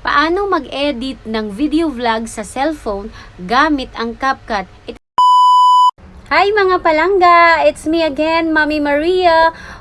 Paano mag-edit ng video vlog sa cellphone gamit ang CapCut? Ito- Hi mga palangga! It's me again, Mami Maria.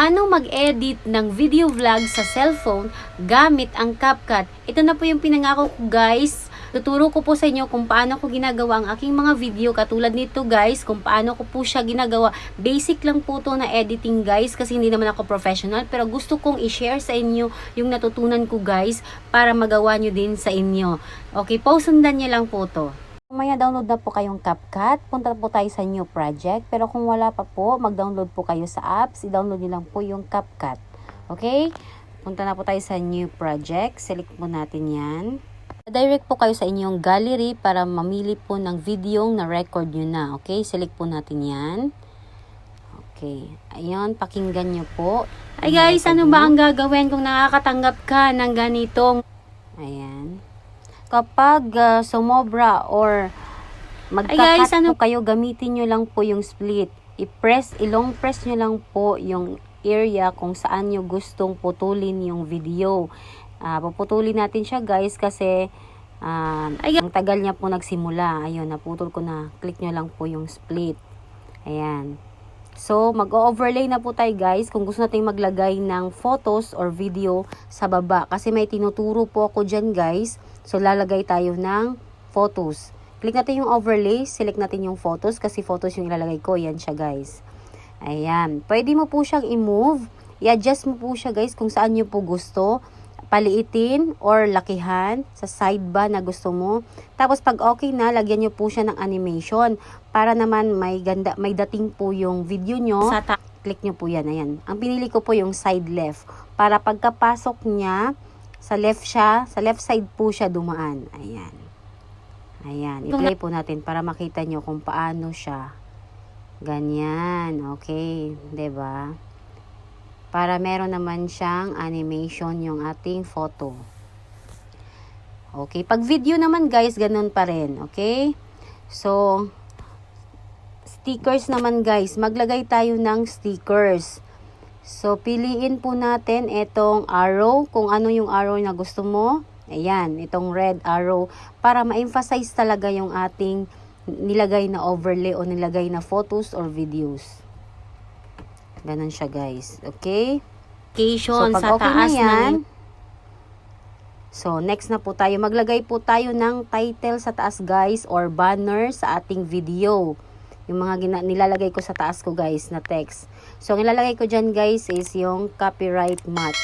Paano mag-edit ng video vlog sa cellphone gamit ang CapCut? Ito na po yung pinangako ko guys. Tuturo ko po sa inyo kung paano ko ginagawa ang aking mga video katulad nito guys, kung paano ko po siya ginagawa. Basic lang po to na editing guys kasi hindi naman ako professional pero gusto kong i-share sa inyo yung natutunan ko guys para magawa nyo din sa inyo. Okay po, sundan nyo lang po to. Kung may download na po kayong CapCut, punta po tayo sa new project. Pero kung wala pa po, mag-download po kayo sa apps. I-download nyo lang po yung CapCut. Okay? Punta na po tayo sa new project. Select po natin yan. Direct po kayo sa inyong gallery para mamili po ng video na record nyo na. Okay? Select po natin yan. Okay. Ayun, pakinggan nyo po. Ay guys, ano ba ang gagawin kung nakakatanggap ka ng ganitong Ayan. Kapag ah, sumobra or magkakat guys, ano- po kayo, gamitin nyo lang po yung split. I-press, ilong press nyo lang po yung area kung saan nyo gustong putulin yung video. Ah, puputulin natin siya guys kasi Ay, ang tagal niya po nagsimula. Ayun, naputol ko na. Click nyo lang po yung split. Ayan. So, mag-overlay na po tayo guys kung gusto nating maglagay ng photos or video sa baba. Kasi may tinuturo po ako dyan guys. So, lalagay tayo ng photos. Click natin yung overlay, select natin yung photos kasi photos yung ilalagay ko. Yan siya guys. Ayan. Pwede mo po siyang i-move. I-adjust mo po siya guys kung saan nyo po gusto. Paliitin or lakihan sa side ba na gusto mo. Tapos pag okay na, lagyan nyo po siya ng animation. Para naman may ganda, may dating po yung video nyo. sa Click nyo po yan. Ayan. Ang pinili ko po yung side left. Para pagkapasok niya, sa left siya, sa left side po siya dumaan. Ayan. Ayan. I-play po natin para makita nyo kung paano siya. Ganyan. Okay. 'Di ba? Para meron naman siyang animation yung ating photo. Okay. Pag video naman guys, ganun pa rin. Okay? So, stickers naman guys. Maglagay tayo ng stickers. So, piliin po natin itong arrow. Kung ano yung arrow na gusto mo. Ayan, itong red arrow. Para ma-emphasize talaga yung ating nilagay na overlay o nilagay na photos or videos. Ganon siya guys. Okay? Location pag sa okay taas na yan, ng So, next na po tayo. Maglagay po tayo ng title sa taas, guys, or banner sa ating video. Yung mga gina- nilalagay ko sa taas ko, guys, na text. So, ang nilalagay ko dyan, guys, is yung copyright match.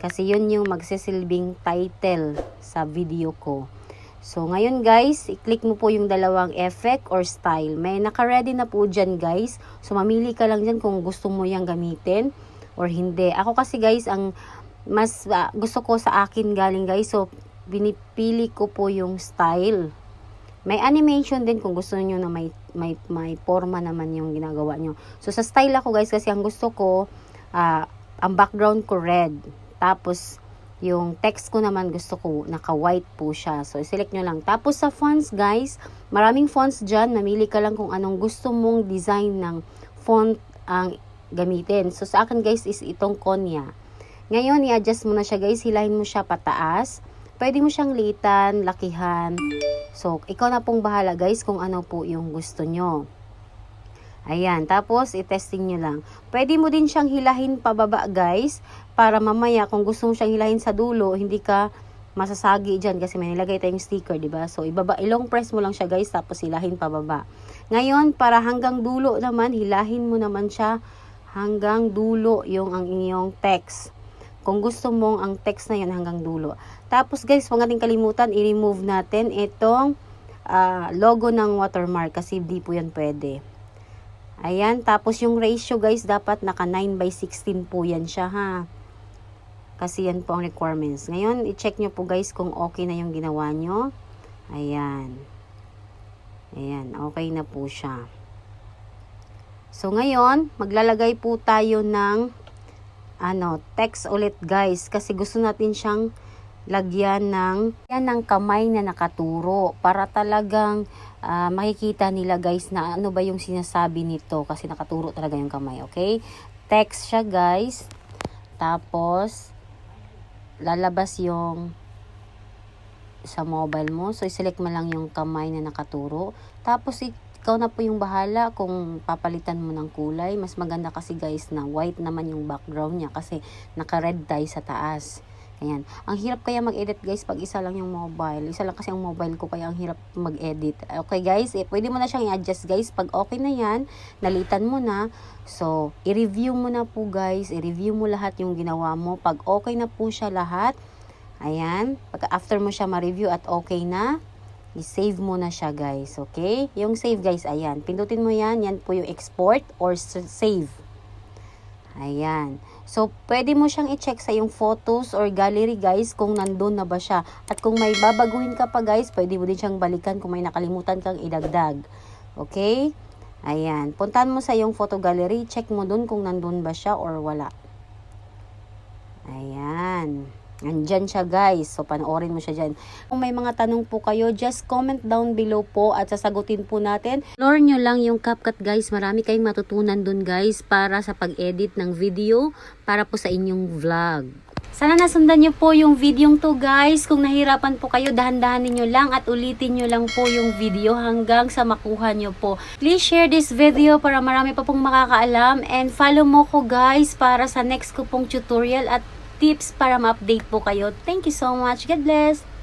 Kasi yun yung magsisilbing title sa video ko. So, ngayon, guys, i-click mo po yung dalawang effect or style. May naka-ready na po dyan, guys. So, mamili ka lang dyan kung gusto mo yung gamitin or hindi. Ako kasi, guys, ang mas ah, gusto ko sa akin galing guys. So, binipili ko po yung style. May animation din kung gusto niyo na may, may, may forma naman yung ginagawa nyo. So, sa style ako guys, kasi ang gusto ko, ah, ang background ko red. Tapos, yung text ko naman gusto ko, naka-white po siya. So, select nyo lang. Tapos, sa fonts guys, maraming fonts dyan. Mamili ka lang kung anong gusto mong design ng font ang gamitin. So, sa akin guys, is itong Konya. Ngayon, i-adjust mo na siya guys. Hilahin mo siya pataas. Pwede mo siyang litan, lakihan. So, ikaw na pong bahala guys kung ano po yung gusto nyo. Ayan, tapos i-testing nyo lang. Pwede mo din siyang hilahin pababa guys. Para mamaya kung gusto mo siyang hilahin sa dulo, hindi ka masasagi dyan kasi may nilagay tayong sticker, di ba? So, ibaba, ilong press mo lang siya guys, tapos hilahin pababa. Ngayon, para hanggang dulo naman, hilahin mo naman siya hanggang dulo yung ang inyong text. Kung gusto mong ang text na yun hanggang dulo. Tapos guys, huwag natin kalimutan, i-remove natin itong ah, logo ng watermark kasi di po yan pwede. Ayan, tapos yung ratio guys, dapat naka 9 by 16 po yan siya ha. Kasi yan po ang requirements. Ngayon, i-check nyo po guys kung okay na yung ginawa nyo. Ayan. Ayan, okay na po siya. So, ngayon, maglalagay po tayo ng ano, text ulit guys. Kasi gusto natin siyang lagyan ng, yan ng kamay na nakaturo. Para talagang ah, makikita nila guys na ano ba yung sinasabi nito. Kasi nakaturo talaga yung kamay, okay? Text siya guys. Tapos, lalabas yung sa mobile mo. So, select mo lang yung kamay na nakaturo. Tapos, ikaw na po yung bahala kung papalitan mo ng kulay. Mas maganda kasi guys na white naman yung background niya kasi naka-red tayo sa taas. Ayan. Ang hirap kaya mag-edit guys pag isa lang yung mobile. Isa lang kasi ang mobile ko kaya ang hirap mag-edit. Okay guys, eh, pwede mo na siyang i-adjust guys. Pag okay na yan, nalitan mo na. So, i-review mo na po guys. I-review mo lahat yung ginawa mo. Pag okay na po siya lahat, ayan. Pag after mo siya ma-review at okay na, i-save mo na siya guys. Okay? Yung save guys, ayan. Pindutin mo yan. Yan po yung export or save. Ayan. So, pwede mo siyang i-check sa yung photos or gallery guys kung nandun na ba siya. At kung may babaguhin ka pa guys, pwede mo din siyang balikan kung may nakalimutan kang idagdag. Okay? Ayan. Puntahan mo sa yung photo gallery, check mo dun kung nandun ba siya or wala. Ayan. Andyan siya guys. So, panoorin mo siya dyan. Kung may mga tanong po kayo, just comment down below po at sasagutin po natin. Explore nyo lang yung CapCut guys. Marami kayong matutunan dun guys para sa pag-edit ng video para po sa inyong vlog. Sana nasundan nyo po yung videong to guys. Kung nahirapan po kayo, dahan-dahanin nyo lang at ulitin nyo lang po yung video hanggang sa makuha nyo po. Please share this video para marami pa pong makakaalam and follow mo ko guys para sa next ko pong tutorial at tips para ma-update po kayo. Thank you so much. God bless!